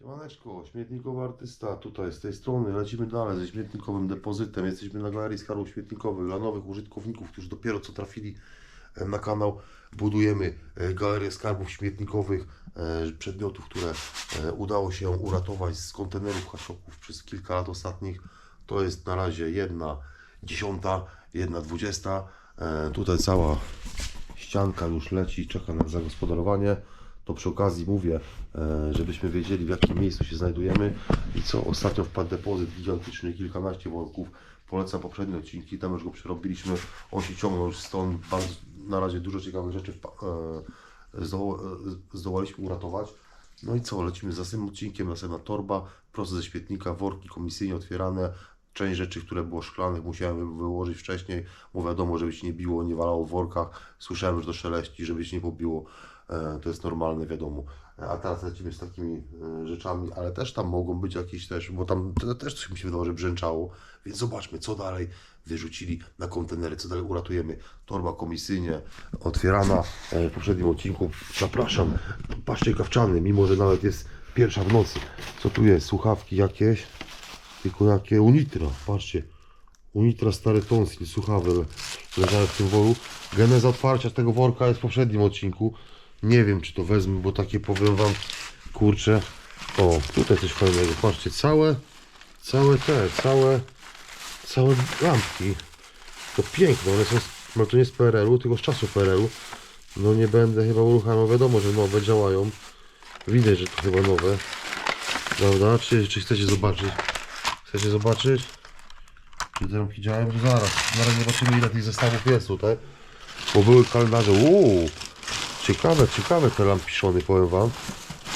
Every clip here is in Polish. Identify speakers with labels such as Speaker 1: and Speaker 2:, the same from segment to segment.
Speaker 1: Siemaneczko, śmietnikowy artysta, tutaj z tej strony lecimy dalej ze śmietnikowym depozytem. Jesteśmy na Galerii Skarbów Śmietnikowych dla nowych użytkowników, którzy dopiero co trafili e, na kanał. Budujemy e, Galerię Skarbów Śmietnikowych, e, przedmiotów, które udało się uratować z kontenerów haszoków przez kilka lat ostatnich. To jest na razie jedna dziesiąta, jedna dwudziesta. Tutaj cała ścianka już leci, czeka na zagospodarowanie. To przy okazji mówię, e, żebyśmy wiedzieli w jakim miejscu się znajdujemy i co. Ostatnio wpadł depozyt gigantyczny, kilkanaście worków. Polecam poprzednie odcinki, tam już go przerobiliśmy. On się ciągnął już stąd. Bardzo, na razie dużo ciekawych rzeczy e, e, zdołaliśmy uratować. No i co, lecimy z następnym odcinkiem, następna torba, prosto ze świetnika, worki komisyjnie otwierane. Część rzeczy, które było szklanych, musiałem wyłożyć wcześniej, bo wiadomo, żeby się nie biło, nie walało w workach. Słyszałem, że to szeleści, żeby się nie pobiło. E, To jest normalne, wiadomo. E, A teraz lecimy z takimi e, rzeczami, ale też tam mogą być jakieś też, bo tam te- też coś mi się wydawało, że brzęczało. Więc zobaczmy, co dalej wyrzucili na kontenery, co dalej uratujemy. Torba komisyjnie otwierana w poprzednim odcinku. Zapraszam. Patrzcie, kawczany, mimo że nawet jest pierwsza w nocy. Co tu jest? Słuchawki jakieś? Tylko jakie Unitra, patrzcie. Unitra stary tonsil, słuchawy le- leżały w tym woru. Geneza otwarcia tego worka jest w poprzednim odcinku. Nie wiem czy to wezmę, bo takie powiem wam, kurczę. O, tutaj coś fajnego, patrzcie, całe, całe te, całe, całe lampki. To piękne, one są, no to nie z PRL-u, tylko z czasu PRL-u. No nie będę chyba uruchamiał, wiadomo, że nowe działają. Widać, że to chyba nowe. Prawda? Czy, czy chcecie zobaczyć? Chcecie zobaczyć? Czy te lampki działają? Zaraz. Na razie zobaczymy ile tych zestawów jest tutaj. Bo były kalendarze. Uuu! Ciekawe, ciekawe te lampiszony, powiem wam.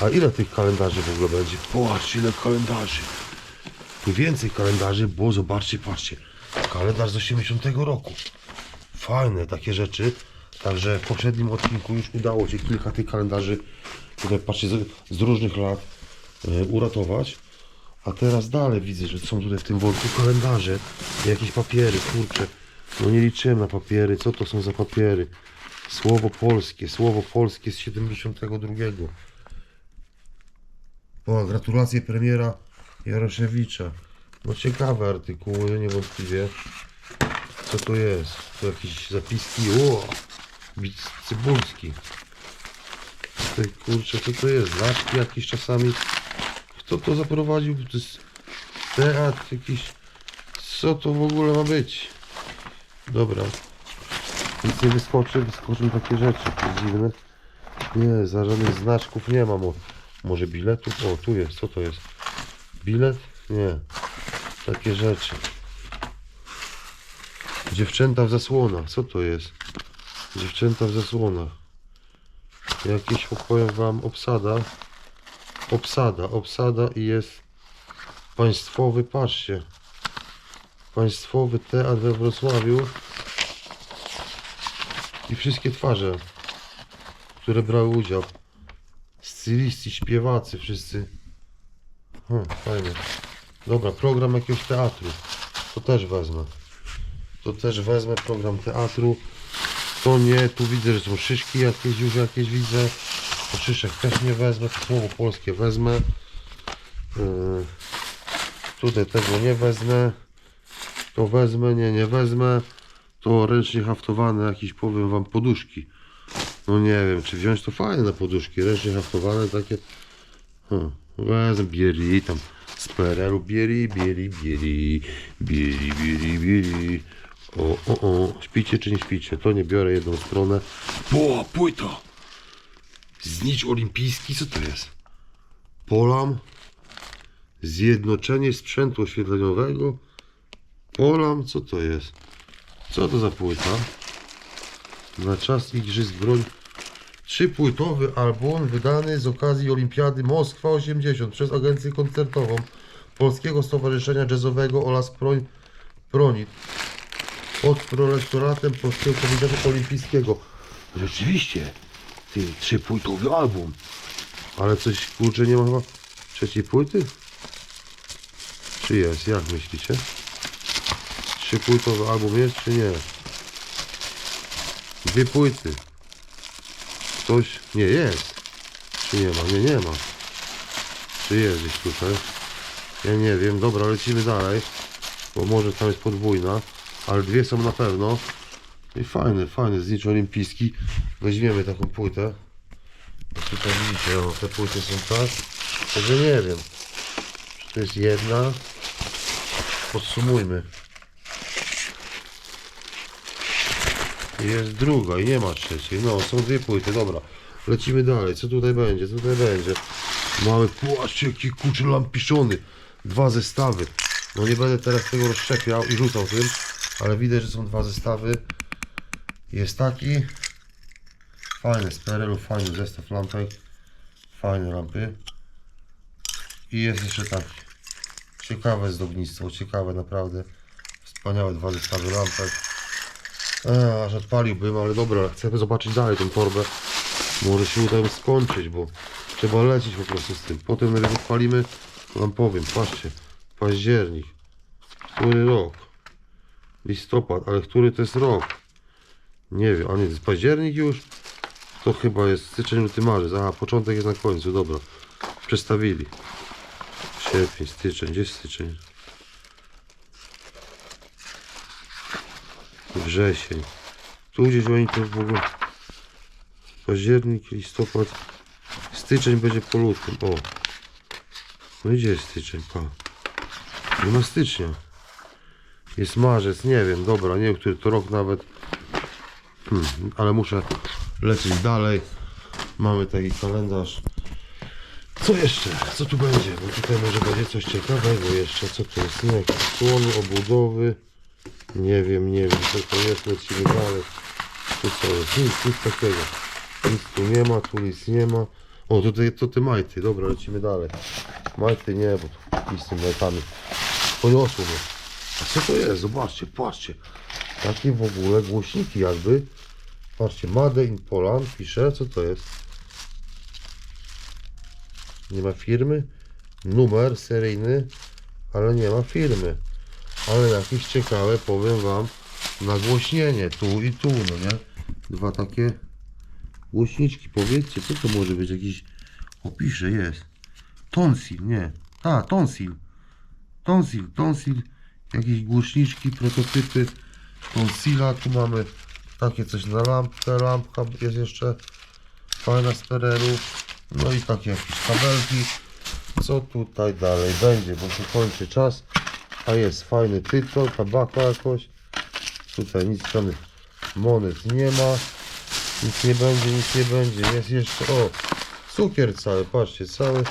Speaker 1: A ile tych kalendarzy w ogóle będzie? Popatrzcie ile kalendarzy. Tu więcej kalendarzy, bo zobaczcie, patrzcie. Kalendarz z 80 roku. Fajne takie rzeczy. Także w poprzednim odcinku już udało się kilka tych kalendarzy, tutaj patrzcie, z, z różnych lat e, uratować. A teraz dalej widzę, że są tutaj w tym worku kalendarze, jakieś papiery, kurczę. No nie liczyłem na papiery, co to są za papiery? Słowo polskie, słowo polskie z 72. O, gratulacje premiera Jaroszewicza. No ciekawe artykuły, niewątpliwie. Co to jest? To jakieś zapiski, o! Bic Cybulski. Tutaj, kurczę, co to jest? Znaczki jakieś czasami. Kto to zaprowadził? To jest teatr jakiś. Co to w ogóle ma być? Dobra. Nic nie wyskoczy, wyskoczą takie rzeczy. To jest dziwne. Nie, za żadnych znaczków nie mam. Może biletów? O, tu jest. Co to jest? Bilet? Nie. Takie rzeczy. Dziewczęta w zasłonach. Co to jest? Dziewczęta w zasłonach. Jakieś, opowiem wam, obsada. Obsada, obsada i jest państwowy, patrzcie. Państwowy teatr we Wrocławiu. I wszystkie twarze, które brały udział. Styliści, śpiewacy, wszyscy. Hmm, fajnie. Dobra, program jakiegoś teatru. To też wezmę. To też wezmę program teatru. To nie, tu widzę, że są szyszki jakieś już jakieś widzę. To szyszek też nie wezmę, to słowo polskie wezmę. Yy, tutaj tego nie wezmę. To wezmę, nie, nie wezmę. To ręcznie haftowane jakieś, powiem wam, poduszki. No nie wiem, czy wziąć to fajne na poduszki, ręcznie haftowane takie. Hmm, wezmę, bieri tam z PRL-u, bieri, bieri, bieri, bieri, bieri, bieri. O, o, o, śpicie czy nie śpicie? To nie biorę jedną stronę. O, płyta! Znicz olimpijski, co to jest? Polam. Zjednoczenie sprzętu oświetleniowego. Polam, co to jest? Co to za płyta? Na czas Igrzysk broń. Trzypłytowy album wydany z okazji Olimpiady Moskwa 80 przez agencję koncertową Polskiego Stowarzyszenia Jazzowego oraz Proń, Pronit pod prolektoratem Polskiego Komitetu Olimpijskiego. Rzeczywiście, ty, trzypłytowy album. Ale coś, kurczę, nie ma chyba trzeciej płyty? Czy jest? Jak myślicie? Trzypłytowy album jest, czy nie? Dwie płyty. Ktoś... Nie, jest. Czy nie ma? Nie, nie ma. Czy jest gdzieś tutaj? Ja nie wiem, dobra, lecimy dalej. Bo może tam jest podwójna, ale dwie są na pewno. I fajny, fajny znicz olimpijski. Weźmiemy taką płytę. Bo Tutaj widzicie, o, te płyty są tak. Także nie wiem. Czy to jest jedna? Podsumujmy. Jest druga i nie ma trzeciej. No, są dwie płyty, dobra. Lecimy dalej. Co tutaj będzie? Co tutaj będzie? Mamy płaszcz, jaki kurczę lampiszony. Dwa zestawy. No nie będę teraz tego rozszczepiał i rzucał tym, ale widać, że są dwa zestawy. Jest taki. Fajny z PRL-u, fajny zestaw lampek. Fajne lampy. I jest jeszcze taki. Ciekawe zdobnictwo, ciekawe naprawdę. Wspaniałe dwa zestawy lampek. Aż odpaliłbym, ale dobra, chcemy zobaczyć dalej tą torbę. Może się uda ją skończyć, bo trzeba lecieć po prostu z tym. Potem najpierw odpalimy, wam powiem, patrzcie, październik, który rok, listopad, ale który to jest rok? Nie wiem, a nie, to jest październik już? To chyba jest styczeń, luty, marzec, a początek jest na końcu, dobra, przestawili. Sierpień, styczeń, gdzie jest styczeń? Wrzesień. Tu gdzieś oni to w ogóle... Październik, listopad, styczeń będzie po lutym, o. No i gdzie jest styczeń, pa. Nie ma stycznia. Jest marzec, nie wiem, dobra, nie wiem, który to rok nawet. Hmm, ale muszę lecieć dalej. Mamy taki kalendarz. Co jeszcze? Co tu będzie? Bo tutaj może będzie coś ciekawego jeszcze. Co to jest? Nie, słony, obudowy. Nie wiem, nie wiem, co to jest. Lecimy dalej. Tu co jest? Nic, nic takiego. Nic tu nie ma, tu nic nie ma. O, tutaj to te majty. Dobra, lecimy dalej. Majty nie, bo tu z tymi majtami. Poniosło mnie. A co to jest? Zobaczcie, patrzcie. Takie w ogóle głośniki jakby. Patrzcie, Made in Poland pisze. Co to jest? Nie ma firmy. Numer seryjny, ale nie ma firmy. Ale jakieś ciekawe, powiem wam, nagłośnienie tu i tu, no nie? Dwa takie głośniczki, powiedzcie, co to może być? Jakiś opisze jest. Tonsil, nie. A, tonsil. Tonsil, tonsil. Jakieś głośniczki, prototypy tonsila. Tu mamy takie coś na lampkę. Lampka jest jeszcze fajna z Pereru. No i takie jakieś kabelki. Co tutaj dalej będzie, bo się kończy czas. A jest fajny tytuł, tabaka jakoś. Tutaj nic tam monet nie ma. Nic nie będzie, nic nie będzie. Jest jeszcze, o, cukier cały, patrzcie, cały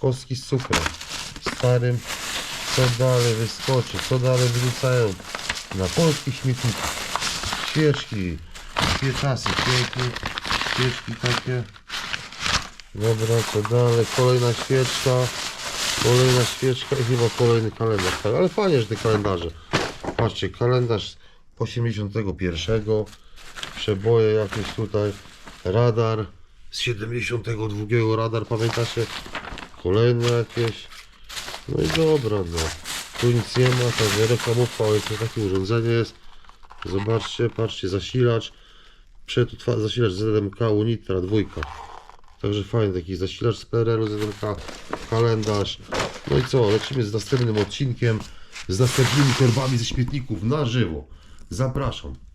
Speaker 1: kostki z cukrem. Starym, co dalej wyskoczy, co dalej wyrzucają na polskich śmietnikach. Świeczki, świeczasy, piękne, świeczki takie. Dobra, co dalej, kolejna świeczka, kolejna świeczka i chyba kolejny kalendarz. Tak, ale fajnie, że te kalendarze. Patrzcie, kalendarz 81, przeboje jakieś tutaj, radar z 72 radar, pamiętacie? Kolejne jakieś. No i dobra, no. Tu nic nie ma, także reklamówka, ale to takie urządzenie jest. Zobaczcie, patrzcie, zasilacz. Przed zasilacz ZMK Unitra dwójka. Także fajny taki zasilacz z PRL ZMK, kalendarz. No i co, lecimy z następnym odcinkiem, z następnymi torbami ze śmietników na żywo. Zapraszam.